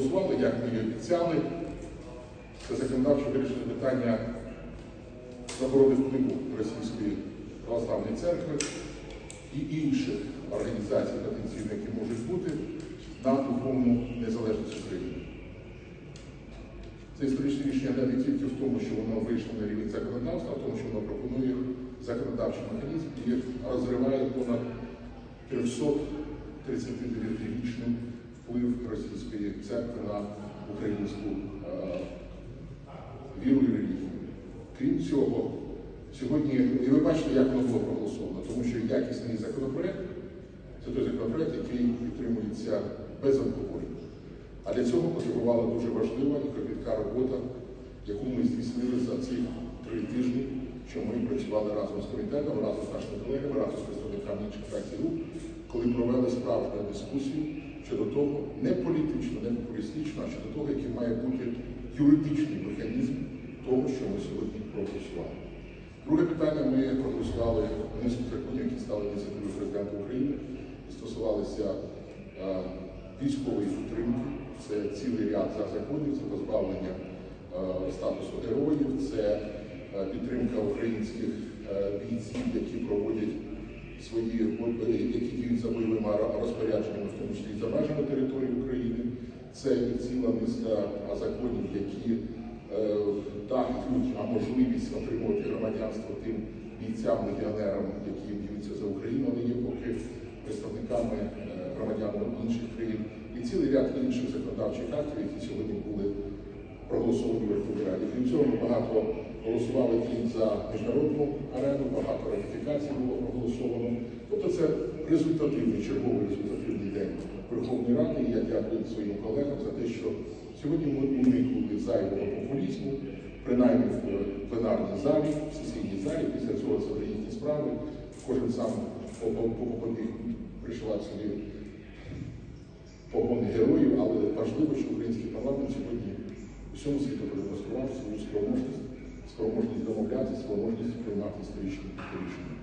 проголосували, як ми і обіцяли. Це законодавче вирішення питання заборони впливу Російської православної церкви і інших організацій потенційно, які можуть бути на духовну незалежність України. Це історичне рішення не тільки в тому, що воно вийшло на рівень законодавства, а в тому, що воно пропонує законодавчий механізм і розриває понад 339-річний вплив Російської церкви на українську е, віру і релігію. Крім цього, сьогодні, і ви бачите, як воно було проголосовано, тому що якісний законопроект це той законопроект, який підтримується без алкоголю. А для цього потребувала дуже важлива і кропітка робота, яку ми здійснили за ці три тижні, що ми працювали разом з комітетом, разом з нашими колегами, разом з представниками інших фракцій рук, коли провели справжню дискусію щодо того, не політично, не популістично, а щодо того, який має бути юридичний механізм того, що ми сьогодні проголосували. Друге питання ми проголосували низку законів, які стали ініціативою президента України і стосувалися е, військової підтримки. Це цілий ряд законів, це позбавлення е, статусу героїв, це е, підтримка українських е, бійців, які проводять свої які діють за бойовими розпорядженнями, в тому числі за межами території України. Це і ціла низка законів, які е, дадуть а можливість отримувати громадянство тим бійцям, легіонерам, які б'ються за Україну, але є поки представниками е, громадян інших країн, і цілий ряд інших законодавчих актів, які сьогодні були проголосовані в Верховній Раді. Крім цього, ми багато голосували і за міжнародну арену, багато ратифікацій було проголосовано. Тобто це результативний, черговий результативний день Верховної Ради. І я дякую своїм колегам за те, що сьогодні ми уникнули зайвого популізму, принаймні в пленарній залі, в сесійній залі. Після цього це вже справи. Кожен сам побіг пришивати собі погони героїв, але важливо, що український парламент сьогодні всьому світу продемонстрував свою спроможність, спроможність домовлятися, спроможність приймати історичні рішення.